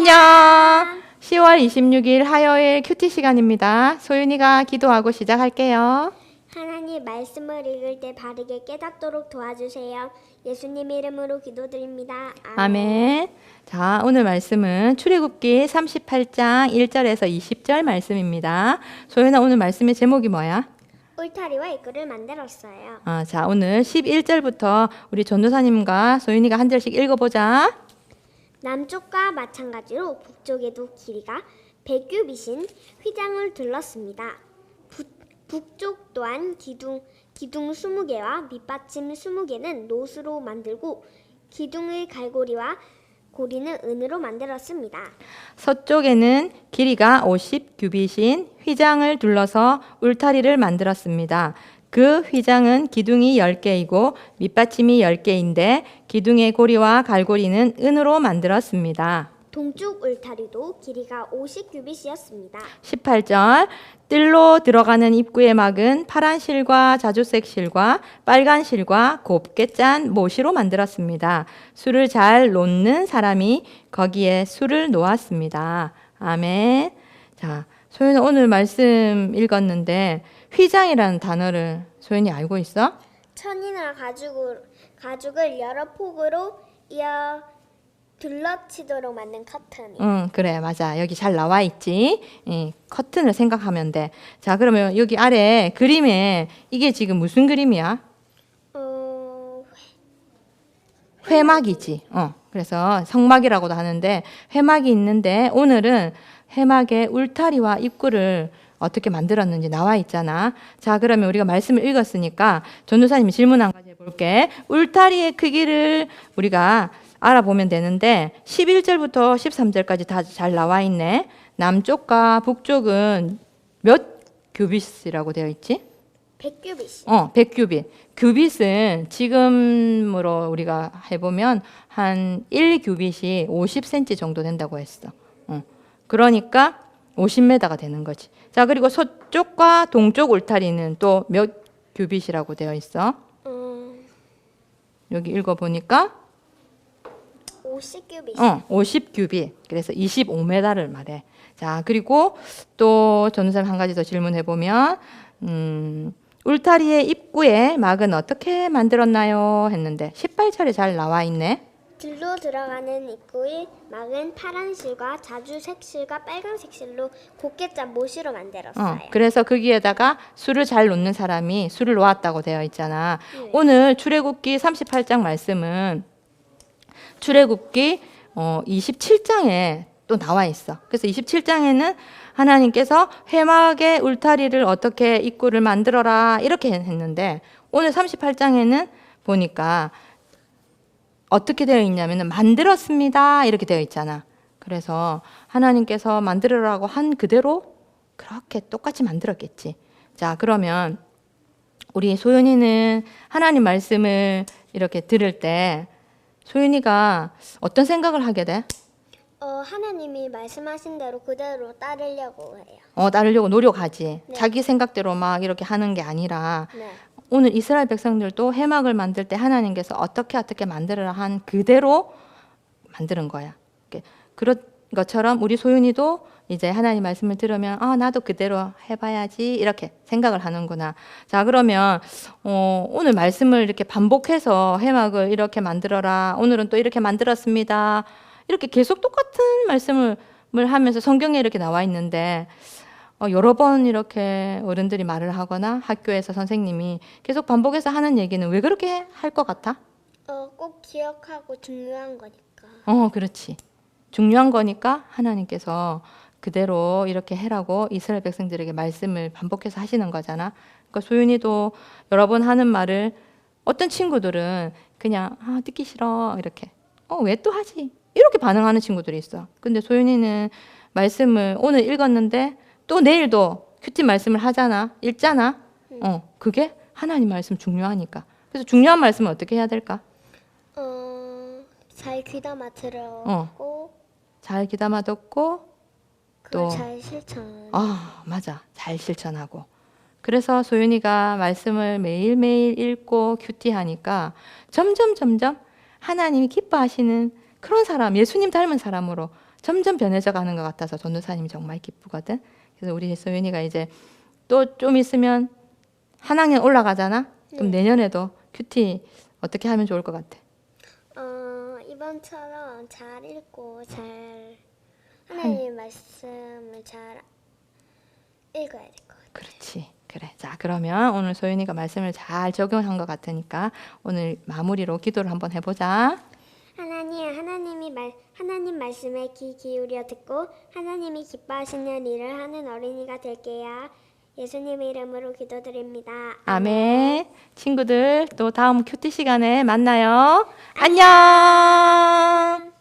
안녕. 10월 26일 화요일 큐티 시간입니다. 소윤이가 기도하고 시작할게요. 하나님 말씀을 읽을 때 바르게 깨닫도록 도와주세요. 예수님 이름으로 기도드립니다. 아멘. 자, 오늘 말씀은 출애굽기 38장 1절에서 20절 말씀입니다. 소윤아 오늘 말씀의 제목이 뭐야? 울타리와 입구를 만들었어요. 아, 자, 오늘 11절부터 우리 전도사님과 소윤이가 한 절씩 읽어보자. 남쪽과 마찬가지로 북쪽에도 길이가 100규빗인 휘장을 둘렀습니다. 부- 북쪽 또한 기둥 기둥 20개와 밑받침 20개는 노수로 만들고 기둥의 갈고리와 고리는 은으로 만들었습니다. 서쪽에는 길이가 50 규빗인 휘장을 둘러서 울타리를 만들었습니다. 그 휘장은 기둥이 10개이고 밑받침이 10개인데 기둥의 고리와 갈고리는 은으로 만들었습니다. 동쪽 울타리도 길이가 50규빗이었습니다. 18절 뜰로 들어가는 입구의 막은 파란 실과 자주색 실과 빨간 실과 곱게 짠 모시로 만들었습니다. 술을 잘 놓는 사람이 거기에 술을 놓았습니다. 아멘. 자, 소연이 오늘 말씀 읽었는데 휘장이라는 단어를 소연이 알고 있어? 천이나 가죽을, 가죽을 여러 폭으로 이어 둘러치도록 만든 커튼이 응, 그래, 맞아. 여기 잘 나와 있지. 예, 커튼을 생각하면 돼. 자, 그러면 여기 아래 그림에 이게 지금 무슨 그림이야? 어, 회막이지. 어. 그래서 성막이라고도 하는데 회막이 있는데 오늘은 회막의 울타리와 입구를 어떻게 만들었는지 나와 있잖아. 자, 그러면 우리가 말씀을 읽었으니까 전도사님이 질문 한 가지 해볼게. 울타리의 크기를 우리가 알아보면 되는데 11절부터 13절까지 다 잘 나와 있네. 남쪽과 북쪽은 몇 규빗이라고 되어 있지? 100규빗이 어, 100규빗. 규빗은 지금으로 우리가 해보면 한 1규빗이 50cm 정도 된다고 했어. 어. 그러니까 50m가 되는 거지. 자, 그리고 서쪽과 동쪽 울타리는 또 몇 규빗이라고 되어 있어? 어, 여기 읽어보니까 50규빗 어, 50규빗. 그래서 25m를 말해. 자, 그리고 또 전우사님 한 가지 더 질문해 보면 음, 울타리의 입구에 막은 어떻게 만들었나요? 했는데 18절에 잘 나와 있네. 들로 들어가는 입구의 막은 파란 실과 자주색 실과 빨간색 실로 곱게 짠 모시로 만들었어요. 어, 그래서 거기에다가 술을 잘 놓는 사람이 술을 놓았다고 되어 있잖아. 네. 오늘 출애굽기 38장 말씀은 출애굽기 어, 27장에 또 나와 있어. 그래서 27장에는 하나님께서 회막의 울타리를 어떻게 입구를 만들어라 이렇게 했는데 오늘 38장에는 보니까 어떻게 되어 있냐면은 만들었습니다 이렇게 되어 있잖아. 그래서 하나님께서 만들으라고 한 그대로 그렇게 똑같이 만들었겠지. 자, 그러면 우리 소연이는 하나님 말씀을 이렇게 들을 때 소연이가 어떤 생각을 하게 돼? 어, 하나님이 말씀하신 대로 그대로 따르려고 해요. 어, 따르려고 노력하지. 네. 자기 생각대로 막 이렇게 하는 게 아니라 네. 오늘 이스라엘 백성들도 해막을 만들 때 하나님께서 어떻게 어떻게 만들어라 한 그대로 만드는 거야. 그런 것처럼 우리 소윤이도 이제 하나님 말씀을 들으면 아 나도 그대로 해봐야지 이렇게 생각을 하는구나. 자 그러면 어, 오늘 말씀을 이렇게 반복해서 해막을 이렇게 만들어라. 오늘은 또 이렇게 만들었습니다. 이렇게 계속 똑같은 말씀을 하면서 성경에 이렇게 나와 있는데 어, 여러 번 이렇게 어른들이 말을 하거나 학교에서 선생님이 계속 반복해서 하는 얘기는 왜 그렇게 할 것 같아? 어, 꼭 기억하고 중요한 거니까. 어, 그렇지. 중요한 거니까 하나님께서 그대로 이렇게 해라고 이스라엘 백성들에게 말씀을 반복해서 하시는 거잖아. 그러니까 소윤이도 여러 번 하는 말을 어떤 친구들은 그냥 아, 듣기 싫어 이렇게 어, 왜 또 하지? 이렇게 반응하는 친구들이 있어. 근데 소윤이는 말씀을 오늘 읽었는데 또 내일도 큐티 말씀을 하잖아. 읽잖아. 어, 그게 하나님 말씀 중요하니까. 그래서 중요한 말씀은 어떻게 해야 될까? 어, 잘 귀담아 들어. 어. 고잘 귀담아 듣고 또- 잘 실천. 아, 맞아. 잘 실천하고. 그래서 소윤이가 말씀을 매일매일 읽고 큐티하니까 점점 점점 하나님이 기뻐하시는 그런 사람, 예수님 닮은 사람으로 점점 변해져 가는 것 같아서 전도사님이 정말 기쁘거든. 그래서 우리 소윤이가 이제 또 좀 있으면 한 학년 올라가잖아. 그럼 내년에도 큐티 어떻게 하면 좋을 것 같아? 어, 이번처럼 잘 읽고 잘 하나님 말씀을 잘 읽어야 될 것 같아요. 그렇지. 그래. 자, 그러면 오늘 소윤이가 말씀을 잘 적용한 것 같으니까 오늘 마무리로 기도를 한번 해보자. 하나님, 하나님이 말, 하나님 말씀에 귀 기울여 듣고 하나님이 기뻐하시는 일을 하는 어린이가 될게요. 예수님의 이름으로 기도드립니다. 아멘. 친구들 또 다음 큐티 시간에 만나요. 안녕.